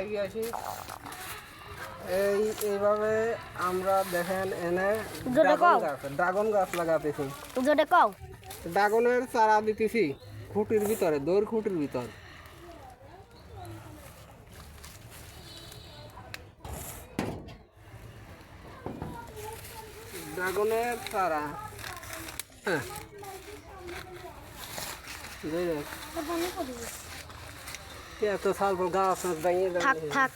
এগিয়ে আসি এই এইভাবে আমরা দেখেন এনে ড্রাগন গাছ ড্রাগন গাছ লাগাতেছি। ড্রাগনের চারা দিতেছি খুঁটির ভিতরে দৌড় খুঁটির ভিতর। ড্রাগনের চারা। হ্যাঁ। এই দেখ, কি এত সাল পর গাছ দাঁড়িয়ে থাক থাক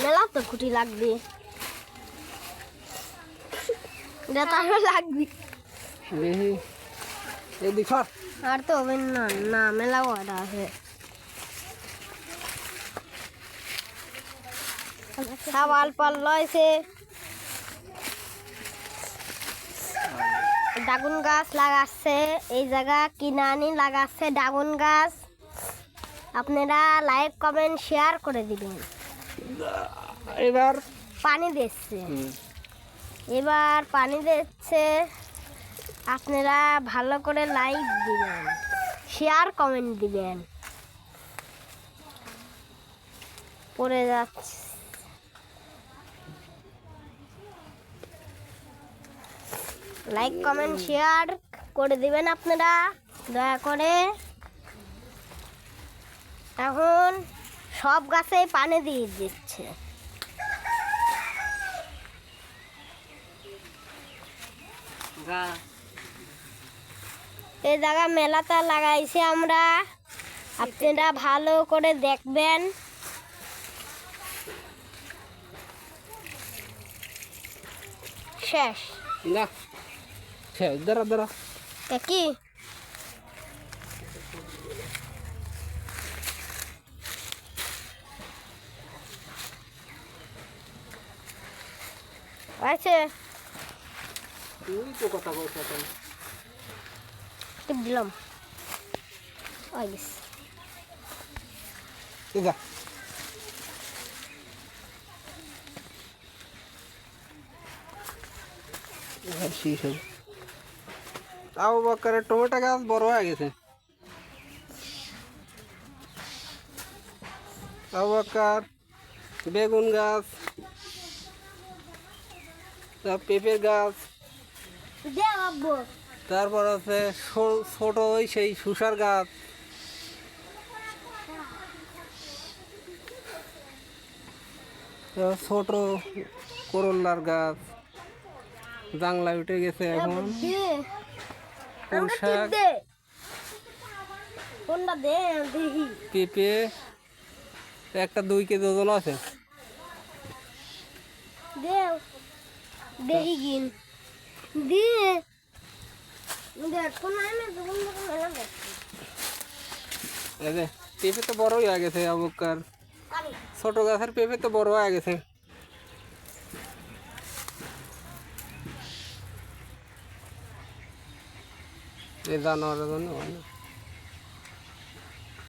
মেলা তো খুঁটি লাগবে এটা তারও লাগবে দেখি এদিক সর আর তো হবে না না মেলা ওটা আছে সাবাল পাল লয়েছে ডাগুন গাছ লাগাচ্ছে এই জায়গা কিনে আনি লাগাচ্ছে ডাগুন গাছ। আপনারা লাইক কমেন্ট শেয়ার করে দিবেন। এবার? পানি দিচ্ছে। এবার পানি দিচ্ছে আপনারা ভালো করে লাইক দিবেন শেয়ার কমেন্ট দিবেন। পড়ে যাচ্ছে। লাইক কমেন্ট শেয়ার করে দিবেন আপনারা। দয়া করে। এখন সব গাছে পানি দিয়ে দিচ্ছে। এই জায়গা মেলাটা লাগাইছি আমরা। আপনারা ভালো করে দেখবেন। শেষ। না শেষ দাঁড়া দাঁড়া এ কি আছে তুই তো কথা বলছ এখন টিপ দিলাম ওই গেছে এই যা শীষ বাক্কারে টমেটো গাছ বড় হয়ে গেছে। তাও বাক্কার বেগুন গাছ তারপর পেঁপের গাছ তারপর আছে ছোট ওই সেই শুষার গাছ। ছোট করল্লার গাছ। জাংলা উঠে গেছে এখন। দে পুঁই শাক কোনটা দে? দেখি। পেঁপে একটা দুই কেজি ওজন আছে। দে দেখি কিন দে। দেখ কোন আমি দোকান দোকান মেলা দেখ পেঁপে তো বড় হয়ে গেছে আবুকার ছোট গাছের পেঁপে তো বড় হয়ে গেছে। এই জানোয়ারের জন্য হয় না।